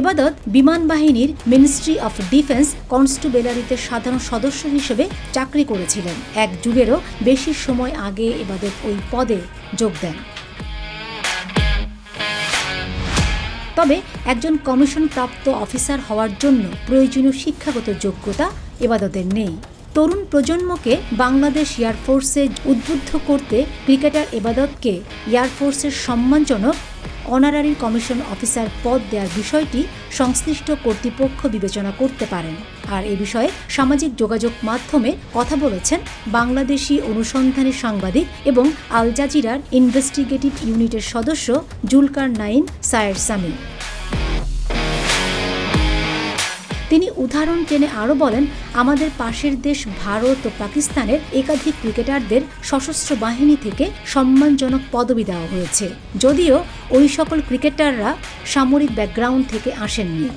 এবাদত বিমান বাহিনীর মিনিস্ট্রি অফ ডিফেন্স কনস্টেবলারিতে সাধারণ সদস্য হিসেবে চাকরি করেছিলেন। এক যুগেরও বেশি সময় আগে এবাদত ওই পদে যোগ দেন। তবে একজন কমিশন প্রাপ্ত অফিসার হওয়ার জন্য প্রয়োজনীয় শিক্ষাগত যোগ্যতা এবাদতের নেই। তরুণ প্রজন্মকে বাংলাদেশ এয়ারফোর্সে উদ্বুদ্ধ করতে ক্রিকেটার এবাদতকে এয়ারফোর্সের সম্মানজনক অনারারি কমিশন অফিসার পদ দেওয়ার বিষয়টি সংশ্লিষ্ট কর্তৃপক্ষ বিবেচনা করতে পারেন। আর এ বিষয়ে সামাজিক যোগাযোগ মাধ্যমে কথা বলেছেন বাংলাদেশি অনুসন্ধানী সাংবাদিক এবং আল জাজিরার ইনভেস্টিগেটিভ ইউনিটের সদস্য জুলকার নাইন সায়ের সামি তিনি উদাহরণ টেনে আরও বলেন, আমাদের পাশের দেশ ভারত ও পাকিস্তানের একাধিক ক্রিকেটারদের সশস্ত্র বাহিনী থেকে সম্মানজনক পদবি দেওয়া হয়েছে। যদিও ওই সকল ক্রিকেটাররা সামরিক ব্যাকগ্রাউন্ড থেকে আসেননি।